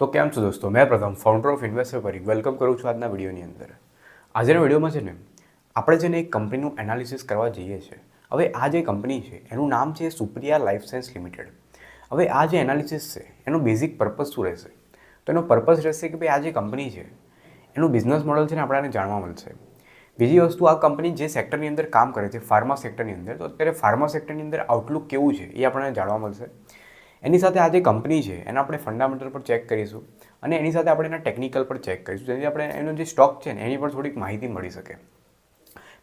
તો કેમ છો દોસ્તો? મેં પ્રથમ ફાઉન્ડર ઓફ ઇન્વેસ્ટર પર વેલકમ કરું છું આજના વિડીયોની અંદર. આજના વિડીયોમાં છે ને, આપણે છે ને એક કંપનીનું એનાલિસિસ કરવા જઈએ છીએ હવે આ જે કંપની છે, એનું નામ છે સુપ્રિયા લાઈફ સાયન્સ લિમિટેડ. હવે આ જે એનાલિસિસ છે, એનો બેઝિક પર્પઝ શું રહેશે? તો એનો પર્પઝ રહેશે કે ભાઈ આ જે કંપની છે, એનું બિઝનેસ મોડલ છે ને આપણને જાણવા મળશે. બીજી વસ્તુ, આ કંપની જે સેક્ટરની અંદર કામ કરે છે ફાર્મા સેક્ટરની અંદર, તો અત્યારે ફાર્મા સેક્ટરની અંદર આઉટલુક કેવું છે એ આપણને જાણવા મળશે. એની સાથે આ જે કંપની છે, એના આપણે ફંડામેન્ટલ પર ચેક કરીશું અને એની સાથે આપણે એના ટેકનિકલ પર ચેક કરીશું જેથી આપણે એનો જે સ્ટોક છે ને, એની પર થોડીક માહિતી મળી શકે.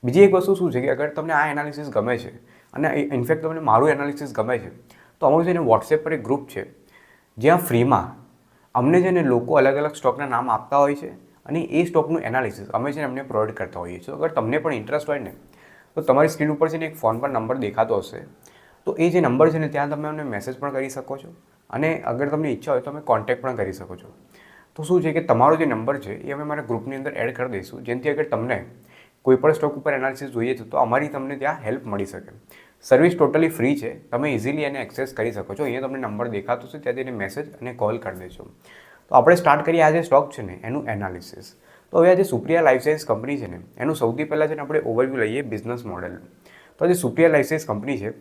બીજી એક વસ્તુ શું છે કે અગર તમને આ એનાલિસિસ ગમે છે અને ઇનફેક્ટ તમને મારું એનાલિસિસ ગમે છે, તો અમારું છે ને વોટ્સએપ પર એક ગ્રુપ છે, જ્યાં ફ્રીમાં અમને છે ને લોકો અલગ અલગ સ્ટોકના નામ આપતા હોય છે અને એ સ્ટોકનું એનાલિસિસ અમે છે ને અમને પ્રોવાઈડ કરતા હોઈએ છીએ. અગર તમને પણ ઇન્ટરેસ્ટ હોય ને, તો તમારી સ્ક્રીન ઉપર છે ને એક ફોન પર નંબર દેખાતો હશે. તો એ જે નંબર છે ને, ત્યાં તમે અમને મેસેજ પણ કરી શકો છો અને અગર તમને ઈચ્છા હોય તો તમે કોન્ટેક્ટ પણ કરી શકો છો. તો શું છે કે તમારો જે નંબર છે, એ અમે મારા ગ્રુપની અંદર એડ કરી દઈશું. જેનાથી અગર તમને કોઈપણ સ્ટોક ઉપર એનાલિસિસ જોઈએ છે, તો અમારી તમને ત્યાં હેલ્પ મળી શકે. સર્વિસ ટોટલી ફ્રી છે. તમે ઇઝીલી એને એક્સેસ કરી શકો છો. અહીંયા તમને નંબર દેખાતો છે ત્યાંથી એને મેસેજ અને કોલ કરી દેજો તો આપણે સ્ટાર્ટ કરીએ આ જે સ્ટોક છે ને, એનું એનાલિસિસ તો હવે આ જે સુપ્રિયા લાઈફ સાયન્સ કંપની છે ને, એનું સૌથી પહેલાં છે ને, આપણે ઓવરવ્યૂ લઈએ બિઝનેસ મોડેલ તો જે સુપ્રિયા લાઈફ સાયન્સ કંપની છે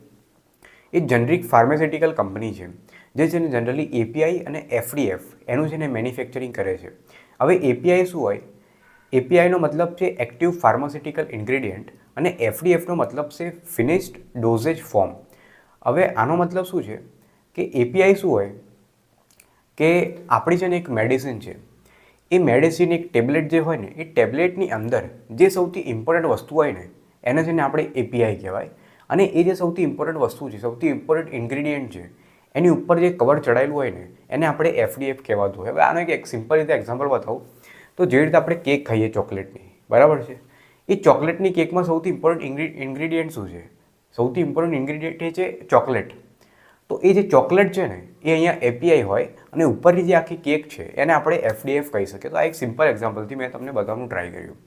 એ જનરિક ફાર્માસ્યુટિકલ કંપની છે, જે છે ને જનરલી એપીઆઈ અને એફડીએફ એનું છે ને મેન્યુફેક્ચરિંગ કરે છે. હવે એપીઆઈ શું હોય? એપીઆઈનો મતલબ છે એક્ટિવ ફાર્માસ્યુટિકલ ઇન્ગ્રેડિયન્ટ અને એફડીએફનો મતલબ છે ફિનિશ્ડ ડોઝેજ ફોર્મ હવે આનો મતલબ શું છે? કે એપીઆઈ શું હોય? કે આપણી છે એક મેડિસિન છે. એ મેડિસિન એક ટેબ્લેટ જે હોય ને, એ ટેબ્લેટની અંદર જે સૌથી ઇમ્પોર્ટન્ટ વસ્તુ હોય ને, એને છે ને આપણે એપીઆઈ કહેવાય. અને એ જે સૌથી ઇમ્પોર્ટન્ટ વસ્તુ છે, સૌથી ઇમ્પોર્ટન્ટ ઇન્ગ્રીડિયન્ટ છે, એની ઉપર જે કવર ચડાયેલું હોય ને, એને આપણે એફડીએફ કહેવાતું હોય. હવે આનો એક સિમ્પલ રીતે એક્ઝામ્પલ બતાવું. તો જે રીતે આપણે કેક ખાઈએ ચોકલેટની બરાબર છે? એ ચોકલેટની કેકમાં સૌથી ઇમ્પોર્ટન્ટ ઇન્ગ્રીડિયન્ટ શું છે? સૌથી ઇમ્પોર્ટન્ટ ઇન્ગ્રીડિયન્ટ એ છે ચોકલેટ તો એ જે ચોકલેટ છે ને, એ અહીંયા એપીઆઈ હોય અને ઉપરની જે આખી કેક છે, એને આપણે એફડીએફ કહી શકીએ. તો આ એક સિમ્પલ એક્ઝામ્પલથી મેં તમને બતાવવાનું ટ્રાય કર્યું.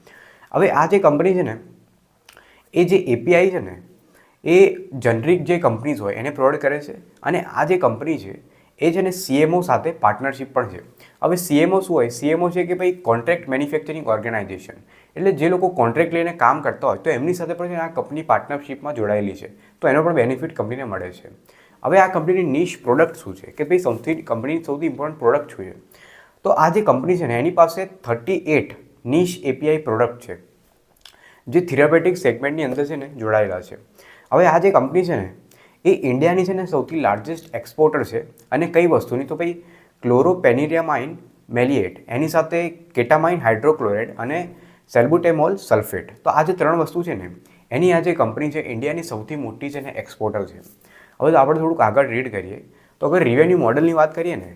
હવે આ જે કંપની છે ને, એ જે એપીઆઈ છે ને એ જનરિક જે કંપનીઝ હોય એને પ્રોવાઈડ કરે છે અને આ જે કંપની છે, એ છે ને સીએમઓ સાથે પાર્ટનરશિપ પણ છે. હવે સીએમઓ શું હોય? સીએમઓ છે કે ભાઈ કોન્ટ્રાક્ટ મેન્યુફેક્ચરિંગ ઓર્ગેનાઇઝેશન એટલે જે લોકો કોન્ટ્રાક્ટ લઈને કામ કરતા હોય, તો એમની સાથે પણ આ કંપની પાર્ટનરશિપમાં જોડાયેલી છે. તો એનો પણ બેનિફિટ કંપનીને મળે છે. હવે આ કંપનીની નિશ પ્રોડક્ટ શું છે? કે ભાઈ સૌથી કંપનીની સૌથી ઇમ્પોર્ટન્ટ પ્રોડક્ટ શું છે? તો આ જે કંપની છે ને, એની પાસે thirty eight niche API product છે. જે થિરાપેટિક સેગમેન્ટની અંદર છે ને, જોડાયેલા છે. હવે આ જે કંપની છે ને, એ ઇન્ડિયાની છે ને સૌથી લાર્જેસ્ટ એક્સપોર્ટર છે અને કઈ વસ્તુની? તો ભાઈ ક્લોરોપેનિરિયામાઇન મેલિએટ એની સાથે કેટામાઇન હાઇડ્રોક્લોરાઇડ અને સેલ્બુટેમોલ સલ્ફેટ તો આ જે ત્રણ વસ્તુ છે ને, એની આ જે કંપની છે, ઇન્ડિયાની સૌથી મોટી છે ને એક્સપોર્ટર છે. હવે આપણે થોડુંક આગળ રીડ કરીએ. તો અગર રિવેન્યુ મોડલની વાત કરીએ ને,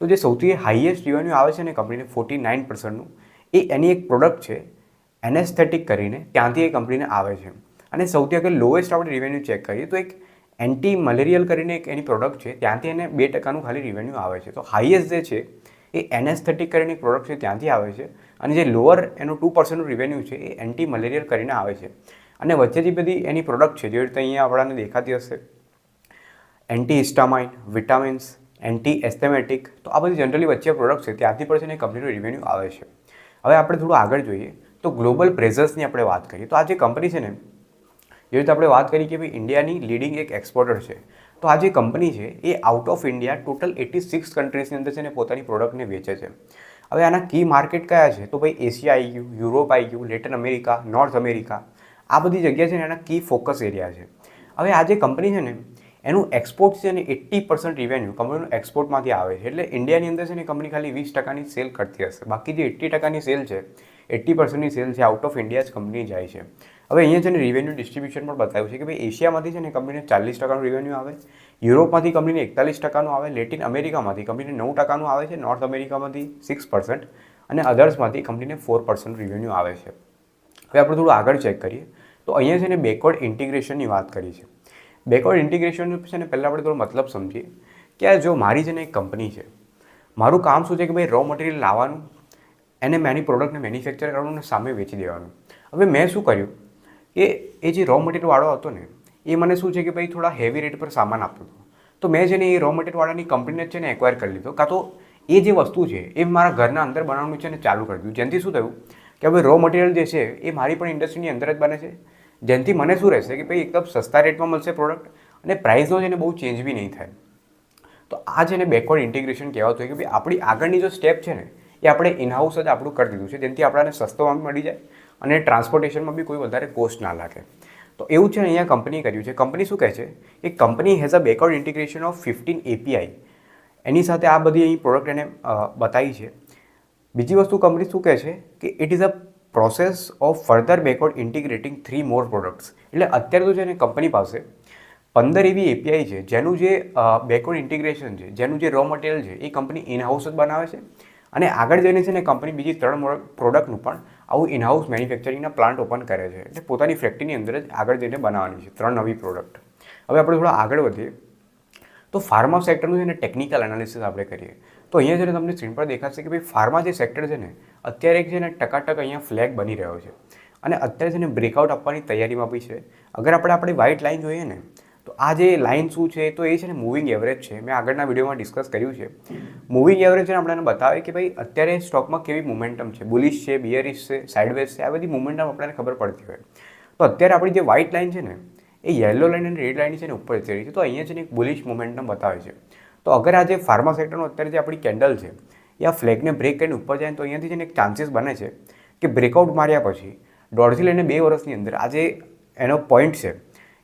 તો જે સૌથી હાઈએસ્ટ રિવેન્યુ આવે છે ને કંપનીને ફોર્ટી નાઇન પર્સન્ટનું એ એની એક પ્રોડક્ટ છે એનેસ્થેટિક કરીને, ત્યાંથી એ કંપનીને આવે છે. અને સૌથી આગળ લોએસ્ટ આપણે રિવેન્યુ ચેક કરીએ તો એક એન્ટી મલેરિયલ કરીને એક એની પ્રોડક્ટ છે, ત્યાંથી એને બે ટકાનું ખાલી રિવેન્યુ આવે છે. તો હાઈએસ્ટ જે છે, એ એનેસ્થેટિક કરીને એક પ્રોડક્ટ છે, ત્યાંથી આવે છે. અને જે લોઅર એનું ટુ પર્સન્ટનું રિવેન્યુ છે, એ એન્ટી મલેરિયલ કરીને આવે છે. અને વચ્ચેથી બધી એની પ્રોડક્ટ છે, જે રીતે અહીંયા આપણાને દેખાતી હશે. Anti histamine vitamins anti asthmatic તો આ બધી જનરલી વચ્ચે પ્રોડક્ટ છે, ત્યાંથી પણ છે ને કંપનીનું રેવન્યુ આવે છે. હવે આપણે થોડું આગળ જોઈએ. તો ગ્લોબલ પ્રેઝર્સની આપણે વાત કરીએ. તો આ જે કંપની છે ને જે રીતે આપણે વાત કરી કે ભાઈ ઇન્ડિયાની લીડિંગ એક એક્સપોર્ટર છે. તો આ જે કંપની છે, એ out of India total eighty six કન્ટ્રીઝની અંદર છે ને પોતાની પ્રોડક્ટને વેચે છે. હવે આના કી માર્કેટ કયા છે? તો ભાઈ એશિયા આવી ગયું યુરોપ આવી ગયું લેટિન અમેરિકા નોર્થ અમેરિકા આ બધી જગ્યા છે ને એના કી ફોકસ એરિયા છે. હવે આ જે કંપની છે ને, એનું એક્સપોર્ટ છે ને એટ્ટી પર્સન્ટ રિવેન્યુ કંપનીનું એક્સપોર્ટમાંથી આવે છે. એટલે ઇન્ડિયાની અંદર છે ને કંપની ખાલી વીસ ટકાની સેલ કરતી હશે. બાકી જે એટ્ટી ટકાની સેલ છે, એટ્ટી પર્સન્ટની સેલ છે આઉટ ઓફ ઇન્ડિયા જ કંપની જાય છે. હવે અહીંયા છે ને રિવેન્યુ ડિસ્ટ્રીબ્યુશન પણ બતાવ્યું છે કે ભાઈ એશિયામાંથી છે ને કંપનીને ચાલીસ ટકાનું રિવેન્યુ આવે, યુરોપમાંથી કંપનીને એકતાલીસ ટકાનું આવે, લેટિન અમેરિકામાંથી કંપનીને નવ ટકાનું આવે છે, નોર્થ અમેરિકામાંથી સિક્સ પર્સન્ટ અને અધર્સમાંથી કંપનીને ફોર પર્સન્ટ રિવેન્યુ આવે છે. હવે આપણે થોડું આગળ ચેક કરીએ. તો અહીંયા છે ને બેકવર્ડ ઇન્ટિગ્રેશનની વાત કરી છે. બેકવર્ડ ઇન્ટિગ્રેશન છે ને પહેલાં આપણે થોડો મતલબ સમજીએ કે આ જો મારી છે ને એક કંપની છે, મારું કામ શું છે કે ભાઈ રો મટીરિયલ લાવવાનું, એને મેની પ્રોડક્ટને મેન્યુફેક્ચર કરવાનું અને સામે વેચી દેવાનું. હવે મેં શું કર્યું? કે એ જે રો મટીરિયલવાળો હતો ને, એ મને શું છે કે ભાઈ થોડા હેવી રેટ પર સામાન આપતો હતો. તો મેં છે ને એ રો મટીરિયલવાળાની કંપનીને છે ને એક્વાયર કરી લીધો. કાં તો એ જે વસ્તુ છે, એ મારા ઘરના અંદર બનાવવાનું છે ને ચાલુ કરી દીધું. જેનાથી શું થયું કે હવે રો મટીરિયલ જે છે, એ મારી પણ ઇન્ડસ્ટ્રીની અંદર જ બને છે. જેનાથી મને શું રહેશે કે ભાઈ એકદમ સસ્તા રેટમાં મળશે પ્રોડક્ટ અને પ્રાઇસનો છે ને બહુ ચેન્જ બી નહીં થાય. તો આ છે ને બેકવર્ડ ઇન્ટિગ્રેશન કહેવાતું હોય કે ભાઈ આપણી આગળની જો સ્ટેપ છે ને, એ આપણે ઇનહાઉસ જ આપણું કરી દીધું છે. જેનાથી આપણને સસ્તોમાં મળી જાય. અને ટ્રાન્સપોર્ટેશનમાં બી કોઈ વધારે કોસ્ટ ના લાગે. તો એવું છે અહીંયા કંપની કર્યું છે. કંપની શું કહે છે? કે company has a backward integration of fifteen API એની સાથે આ બધી અહીં પ્રોડક્ટ એને બતાવી છે. બીજી વસ્તુ કંપની શું કહે છે? કે it is a process of further backward integrating three more products એટલે અત્યારે તો છે ને કંપની પાસે પંદર એવી એપીઆઈ છે, જેનું જે બેકવર્ડ ઇન્ટિગ્રેશન છે, જેનું જે રો મટીરિયલ છે, એ કંપની ઇનહાઉસ જ બનાવે છે. અને આગળ જઈને છે ને કંપની બીજી ત્રણ પ્રોડક્ટનું પણ આવું ઇનહાઉસ મેન્યુફેક્ચરિંગના પ્લાન્ટ ઓપન કરે છે. એટલે પોતાની ફેક્ટરીની અંદર જ આગળ જઈને બનાવવાની છે, ત્રણ નવી પ્રોડક્ટ હવે આપણે થોડા આગળ વધીએ. તો ફાર્મા સેક્ટરનું છે ને ટેકનિકલ એનાલિસિસ આપણે કરીએ. તો અહીંયા છે ને તમને સ્ક્રીન પર દેખાશે કે ભાઈ ફાર્મા જે સેક્ટર છે ને, અત્યારે છે ને ટકાટક અહીંયા ફ્લેગ બની રહ્યો છે. અને અત્યારે છે ને બ્રેકઆઉટ આપવાની તૈયારીમાં બી છે. અગર આપણે આપણી વ્હાઇટ લાઇન જોઈએ ને તો આ જે લાઇન શું છે, તો એ છે ને મૂવિંગ એવરેજ છે. મેં આગળના વિડીયોમાં ડિસ્કસ કર્યું છે. મૂવિંગ એવરેજ આપણને બતાવે કે ભાઈ અત્યારે સ્ટોકમાં કેવી મોમેન્ટમ છે? બુલિશ છે બિયરિશ છે સાઇડવેઝ છે, આ બધી મોમેન્ટમ આપણને ખબર પડતી હોય. તો અત્યારે આપણી જે વ્હાઇટ લાઇન છે ને, એ યલો લાઇન અને રેડ લાઇન છે ને ઉપર જતી રહી છે. તો અહીંયા છે ને એક બુલિશ મોમેન્ટમ બતાવે છે. તો અગર આ જે ફાર્મા સેક્ટરનો અત્યારે જે આપણી કેન્ડલ છે, એ આ ફ્લેગને બ્રેક કરીને ઉપર જાય તો અહીંયાથી છે ને એક ચાન્સીસ બને છે કે બ્રેકઆઉટ માર્યા પછી, દોઢથી લઈને બે વર્ષની અંદર આ જે એનો પોઈન્ટ છે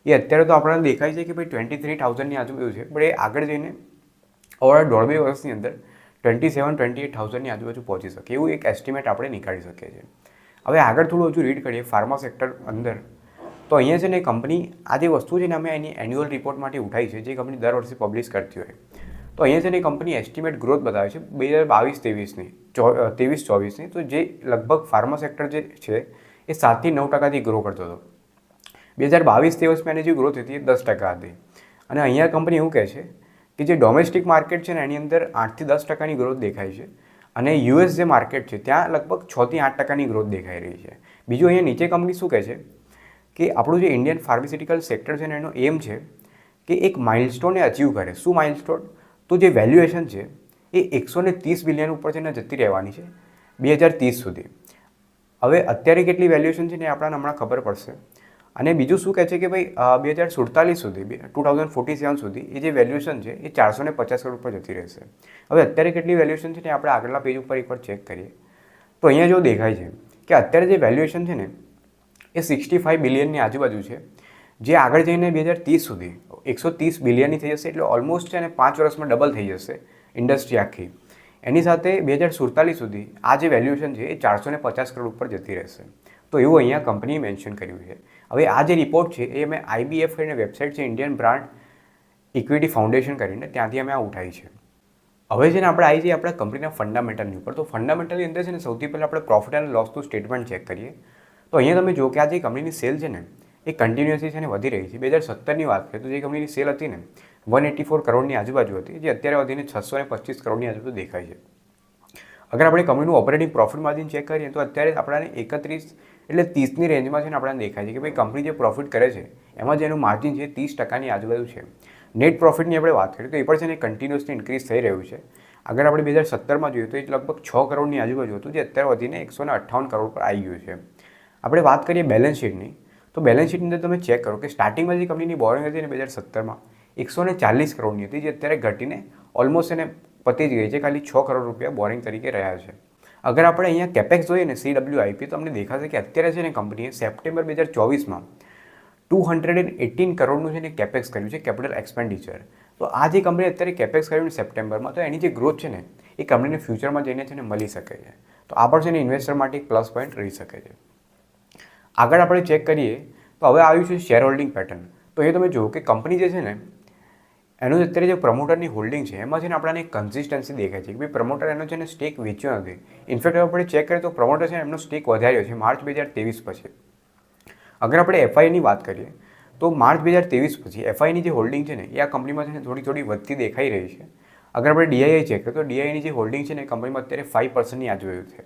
એ અત્યારે તો આપણને દેખાય છે કે ભાઈ ટ્વેન્ટી થ્રી થાઉઝન્ડની આજુબાજુ છે. પણ એ આગળ જઈને ઓવર દોઢ બે વર્ષની અંદર ટ્વેન્ટી સેવન ટ્વેન્ટી એટ થાઉઝન્ડની આજુબાજુ પહોંચી શકે. એવું એક એસ્ટિમેટ આપણે નીકાળી શકીએ છીએ. હવે આગળ થોડું હજુ રીડ કરીએ ફાર્મા સેક્ટર અંદર. તો અહીંયા છે ને કંપની આ જે વસ્તુ છે ને અમે એની એન્યુઅલ રિપોર્ટ માટે ઉઠાઈ છે, જે કંપની દર વર્ષે પબ્લિશ કરતી હોય. તો અહીંયા છે ને કંપની એસ્ટિમેટ ગ્રોથ બતાવે છે, બે હજાર બાવીસ, ત્રેવીસની, ચો, ત્રેવીસ, ચોવીસની. તો જે લગભગ ફાર્મા સેક્ટર જે છે, એ સાતથી નવ ટકાથી ગ્રો કરતો હતો. બે હજાર બાવીસ ત્રેવીસમાં એની જે ગ્રોથ હતી એ દસ ટકા હતી અને અહીંયા કંપની એવું કહે છે કે જે ડોમેસ્ટિક માર્કેટ છે ને એની અંદર આઠથી દસ ટકાની ગ્રોથ દેખાય છે. અને યુએસ જે માર્કેટ છે ત્યાં લગભગ છથી આઠ ટકાની ગ્રોથ દેખાઈ રહી છે. બીજું અહીંયા નીચે કંપની શું કહે છે કે આપણું જે ઇન્ડિયન ફાર્માસ્યુટિકલ સેક્ટર છે ને એનો એમ છે કે એક માઇલસ્ટોનને અચીવ કરે. શું માઇલસ્ટોન? તો જે વેલ્યુએશન છે એ એકસો ને ત્રીસ બિલિયન ઉપર છે ને જતી રહેવાની છે બે હજાર ત્રીસ સુધી. હવે અત્યારે કેટલી વેલ્યુએશન છે ને આપણને હમણાં ખબર પડશે. અને બીજું શું કહે છે કે ભાઈ બે હજાર સુડતાલીસ સુધી ટુ થાઉઝન્ડ ફોર્ટી સેવન સુધી એ જે વેલ્યુએશન છે, એ ચારસો ને પચાસ કરોડ પર જતી રહેશે. હવે અત્યારે કેટલી વેલ્યુએશન છે ને આપણે આગળના પેજ ઉપર એકવાર ચેક કરીએ. તો અહીંયા જો દેખાય છે કે અત્યારે જે વેલ્યુએશન છે ને, એ સિક્સટી ફાઇવ બિલિયનની આજુબાજુ છે. જે આગળ જઈને બે હજાર ત્રીસ સુધી, એકસો ત્રીસ બિલિયનની થઈ જશે, એટલે ઓલમોસ્ટ છે ને પાંચ વર્ષમાં ડબલ થઈ જશે ઇન્ડસ્ટ્રી આખી. એની સાથે બે હજાર સુડતાલીસ સુધી આ જે વેલ્યુએશન છે, એ ચારસો ને પચાસ કરોડ ઉપર જતી રહેશે. તો એવું અહીંયા કંપનીએ મેન્શન કર્યું છે. હવે આ જે રિપોર્ટ છે, એ અમે આઈબીએફ કરીને વેબસાઇટ છે ઇન્ડિયન બ્રાન્ડ ઇક્વિટી ફાઉન્ડેશન કરીને ત્યાંથી અમે આ ઉઠાવી છે. હવે છે ને આપણે આવી જઈએ આપણા કંપનીના ફંડામેન્ટલની ઉપર, તો ફંડામેન્ટલની અંદર છે ને સૌથી પહેલાં આપણે પ્રોફિટ એન્ડ લોસનું સ્ટેટમેન્ટ ચેક કરીએ. તો અહીંયા તમે જો કે આ જે કંપનીની સેલ છે ને, એ કન્ટિન્યુઅસલી છે ને વધી રહી છે. બે હજાર સત્તરની વાત કરીએ તો જે કંપનીની સેલ હતી ને વન એટી ફોર કરોડની આજુબાજુ હતી. જે અત્યારે વધીને છસો ને પચીસ કરોડની આજુબાજુ દેખાય છે. અગર આપણે કંપનીનું ઓપરેટિંગ પ્રોફિટ માર્જિન ચેક કરીએ તો અત્યારે આપણાને એકત્રીસ એટલે ત્રીસની રેન્જમાં છે ને આપણને દેખાય છે કે ભાઈ કંપની જે પ્રોફિટ કરે છે, એમાં જેનું માર્જિન છે ત્રીસ ટકાની આજુબાજુ છે. નેટ પ્રોફિટની આપણે વાત કરીએ તો એ પણ છે ને કન્ટિન્યુઅસલી ઇન્ક્રીઝ થઈ રહ્યું છે. અગર આપણે બે હજાર સત્તરમાં જોઈએ તો એ લગભગ છ કરોડની આજુબાજુ હતું, જે અત્યારે વધીને એકસો અઠ્ઠાવન કરોડ પર આવી ગયું છે. આપણે વાત કરીએ બેલેન્સ શીટની તો બેલેન્સ શીટની અંદર તમે ચેક કરો કે સ્ટાર્ટિંગમાં જે કંપનીની બોરિંગ હતી ને બે હજાર સત્તરમાં એકસો ચાલીસ કરોડની હતી, જે અત્યારે ઘટીને ઓલમોસ્ટ એને પતી જ ગઈ છે, ખાલી છ કરોડ રૂપિયા બોરિંગ તરીકે રહ્યા છે. અગર આપણે અહીંયા કેપેક્સ જોઈએ ને સીડબ્લ્યુ આઈપી તો અમને દેખાશે કે અત્યારે છે ને કંપનીએ સપ્ટેમ્બર બે હજાર ચોવીસમાં ટુ હંડ્રેડ એન્ડ એટીન કરોડનું છે ને કેપેક્સ કર્યું છે, કેપિટલ એક્સપેન્ડિચર. તો આ જે કંપની અત્યારે કેપેક્સ કર્યું ને સપ્ટેમ્બરમાં, તો એની જે ગ્રોથ છે ને, એ કંપનીને ફ્યુચરમાં જઈને છે ને મળી શકે છે. તો આ પણ છે ને ઇન્વેસ્ટર માટે એક પ્લસ પોઈન્ટ રહી શકે છે. આગળ આપણે ચેક કરીએ, તો હવે આવ્યું છે શેર હોલ્ડિંગ પેટર્ન. તો એ તમે જુઓ કે કંપની જે છે ને એનું અત્યારે જે પ્રમોટરની હોલ્ડિંગ છે એમાં છે ને આપણને કન્સિસ્ટન્સી દેખાય છે કે ભાઈ પ્રમોટર એનો છે ને સ્ટેક વેચ્યો નથી. ઇનફેક્ટ આપણે ચેક કરીએ તો પ્રમોટર છે ને એમનો સ્ટેક વધાર્યો છે માર્ચ બે હજાર ત્રેવીસ પછી. અગર આપણે એફઆઈની વાત કરીએ, તો માર્ચ બે હજાર ત્રેવીસ પછી એફઆઈની જે હોલ્ડિંગ છે ને, એ આ કંપનીમાં છે ને થોડી થોડી વધતી દેખાઈ રહી છે. અગર આપણે ડીઆઈઆઈ ચેક કરીએ, તો ડીઆઈની જે હોલ્ડિંગ છે ને, એ કંપનીમાં અત્યારે ફાઇવ પર્સન્ટની આજુબાજુ છે.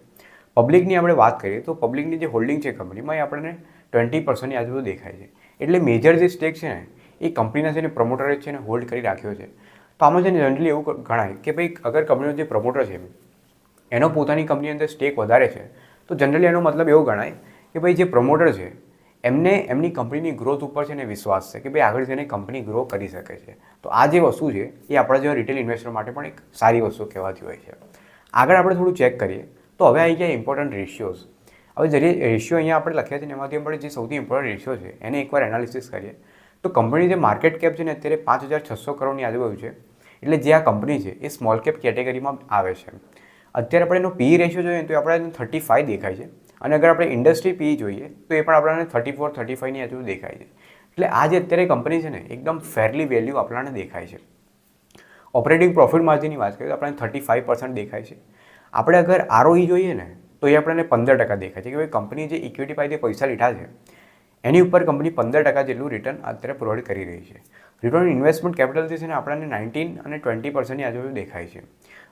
પબ્લિકની આપણે વાત કરીએ, તો પબ્લિકની જે હોલ્ડિંગ છે કંપનીમાં એ આપણને ટ્વેન્ટી પર્સન્ટની આજુબાજુ દેખાય છે. એટલે મેજર જે સ્ટેક છે ને એ કંપનીના છે ને પ્રમોટરે છે ને હોલ્ડ કરી રાખ્યો છે. તો આમાં છે ને જનરલી એવું ગણાય કે ભાઈ અગર કંપનીનો જે પ્રમોટર છે, એનો પોતાની કંપની અંદર સ્ટેક વધારે છે, તો જનરલી એનો મતલબ એવો ગણાય કે ભાઈ જે પ્રમોટર છે, એમને, એમની કંપનીની ગ્રોથ ઉપર છે ને વિશ્વાસ છે કે ભાઈ આગળ જઈને કંપની ગ્રો કરી શકે છે. તો આ જે વસ્તુ છે, એ આપણા જેવા રિટેલ ઇન્વેસ્ટર માટે પણ એક સારી વસ્તુ કહેવાતી હોય છે. આગળ આપણે થોડું ચેક કરીએ, તો હવે આવી ગયા ઇમ્પોર્ટન્ટ રેશિયોઝ હવે જે રેશિયો અહીંયા આપણે લખ્યા છે એમાંથી આપણે જે સૌથી ઇમ્પોર્ટન્ટ રેશિયો છે, એને એકવાર એનાલિસિસ કરીએ. તો કંપની જે માર્કેટ કેપ છે ને અત્યારે પાંચ હજાર છસો કરોડની આજુબાજુ છે. એટલે જે આ કંપની છે, એ સ્મોલ કેપ કેટેગરીમાં આવે છે. અત્યારે આપણે એનો પી રેશિયો જોઈએ તો આપણે થર્ટી ફાઇવ દેખાય છે. અને અગર આપણે ઇન્ડસ્ટ્રી પી જોઈએ, તો એ પણ આપણને થર્ટી ફોર થર્ટી ફાઇવની આજુ દેખાય છે. એટલે આ જે અત્યારે કંપની છે ને, એકદમ ફેરલી વેલ્યુ આપણને દેખાય છે. ઓપરેટિંગ પ્રોફિટ માર્જિનની વાત કરીએ તો આપણને થર્ટી ફાઇવ પર્સન્ટ દેખાય છે. આપણે અગર આરઓઈ જોઈએ ને, તો એ આપણને પંદર ટકા દેખાય છે. કે ભાઈ કંપની જે ઇક્વિટી પાસેથી પૈસા લીધા છે એની ઉપર કંપની પંદર ટકા જેટલું રિટર્ન અત્યારે પ્રોવાઈડ કરી રહી છે. રિટર્ન ઇન્વેસ્ટમેન્ટ કેપિટલ જે છે ને આપણને નાઇન્ટીન અને ટ્વેન્ટી પર્સન્ટની આજુબાજુ દેખાય છે.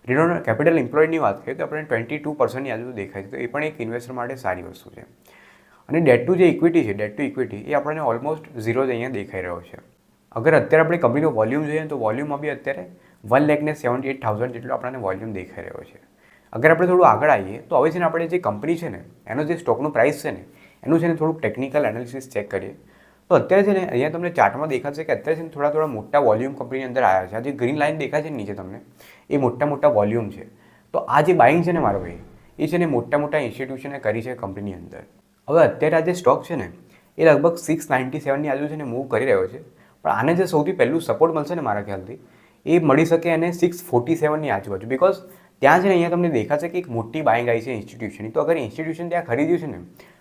રિટર્ન કેપિટલ એમ્પ્લોયડની વાત કરીએ તો આપણને ટ્વેન્ટી ટુ પર્સન્ટની આજુબાજુ દેખાય છે. તો એ પણ એક ઇન્વેસ્ટર માટે સારી વસ્તુ છે. અને ડેટ ટુ જે ઇક્વિટી છે ડેટ ટુ ઇક્વિટી એ આપણને ઓલમોસ્ટ ઝીરો જ અહીંયા દેખાઈ રહ્યો છે. અગર અત્યારે આપણે કંપનીનો વોલ્યુમ જોઈએ તો વોલ્યુમમાં બી અત્યારે વન લેખને સેવન્ટી એટ થાઉઝન્ડ જેટલો આપણને વોલ્યુમ દેખાઈ રહ્યો છે. અગર આપણે થોડું આગળ આવીએ તો હવે છે ને આપણે જે કંપની છે ને, એનો જે સ્ટોકનો પ્રાઇસ છે ને એનું છે ને થોડુંક ટેકનિકલ એનાલિસિસ ચેક કરીએ. તો અત્યારે છે ને અહીંયા તમને ચાર્ટમાં દેખાશે કે અત્યારે છે ને થોડા થોડા મોટા વોલ્યુમ કંપની અંદર આવ્યા છે. આ જે ગ્રીન લાઇન દેખાય છે ને નીચે તમને, એ મોટા મોટા વોલ્યુમ છે. તો આ જે બાઇંગ છે ને મારો ભાઈ, એ છે ને મોટા મોટા ઇન્સ્ટિટ્યુશને કરી છે કંપનીની અંદર. હવે અત્યારે આ જે સ્ટોક છે ને, એ લગભગ સિક્સ નાઇન્ટી સેવનની આજુ છે ને મૂવ કરી રહ્યો છે. પણ આને જે સૌથી પહેલું સપોર્ટ મળશે ને મારા ખ્યાલથી, એ મળી શકે એને સિક્સ ફોર્ટી સેવનની આજુબાજુ. બિકોઝ ત્યાં છે ને અહીંયા તમને દેખાશે કે એક મોટી બાઇંગ આવી છે ઇન્સ્ટિટ્યુશનની તો અગર ઇન્સ્ટિટ્યુશન ત્યાં ખરીદ્યું છે ને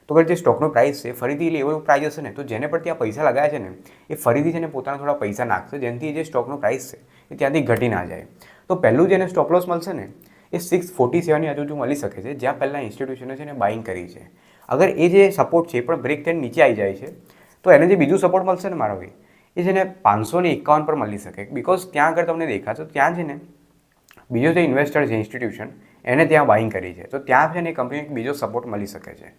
તો અગર જે સ્ટોકનો પ્રાઇસ છે, ફરીથી લેવલ પ્રાઇસ હશે ને, તો જેને પણ ત્યાં પૈસા લગાવ્યા છે ને, એ ફરીથી છે ને પોતાના થોડા પૈસા નાખશે, જેનાથી જે સ્ટોકનો પ્રાઇસ છે, એ ત્યાંથી ઘટી ના જાય. તો પહેલું જેને સ્ટોપ લોસ મળશે ને, એ સિક્સ ફોર્ટી સેવનની આજુબાજુ મળી શકે છે, જ્યાં પહેલાં ઇન્સ્ટિટ્યુશને છે ને બાઇંગ કરી છે. અગર એ જે સપોર્ટ છે, એ પણ બ્રેક થઈને નીચે આવી જાય છે, તો એને જે બીજું સપોર્ટ મળશે ને મારો ભાઈ, એ છે ને પાંચસો એકાવન પર મળી શકે. બિકોઝ ત્યાં આગળ તમને દેખાશે ત્યાં છે ને બીજો જે ઇન્વેસ્ટર છે ઇન્સ્ટિટ્યુશન એને ત્યાં બાઇંગ કરી છે. તો ત્યાં છે ને એ કંપનીને બીજો સપોર્ટ મળી શકે છે.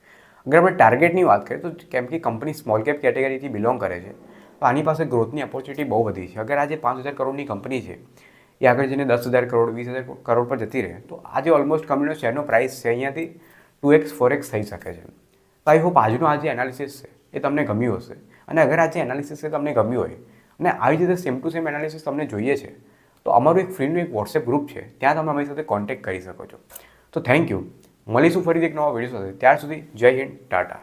અગર આપણે ટાર્ગેટની વાત કરીએ તો કેમ કે કંપની સ્મોલ કેપ કેટેગરીથી બિલોંગ કરે છે, તો આની પાસે ગ્રોથની ઓપોર્ચ્યુનિટી બહુ વધી છે. અગર આજે પાંચ હજાર કરોડની કંપની છે, એ આગળ જઈને દસ હજાર કરોડ, વીસ હજાર કરોડ પર જતી રહે, તો આજે ઓલમોસ્ટ કંપનીનો શેરનો પ્રાઇસ છે, અહીંયાથી ટુ એક્સ ફોર એક્સ થઈ શકે છે. તો આઈ હોપ આજનું આ જે એનાલિસિસ છે, એ તમને ગમ્યું હશે. અને અગર આ જે એનાલિસિસ છે, તમને ગમ્યું હોય, અને આવી રીતે સેમ ટુ સેમ એનાલિસિસ તમને જોઈએ છે, તો અમારું એક ફ્રીનું એક વોટ્સએપ ગ્રુપ છે, ત્યાં તમે અમારી સાથે કોન્ટેક્ટ કરી શકો છો. તો થેન્ક યુ મળીશું ફરીથી એક નવા વીડિયો સાથે. ત્યાર સુધી જય હિન્દ ટાટા.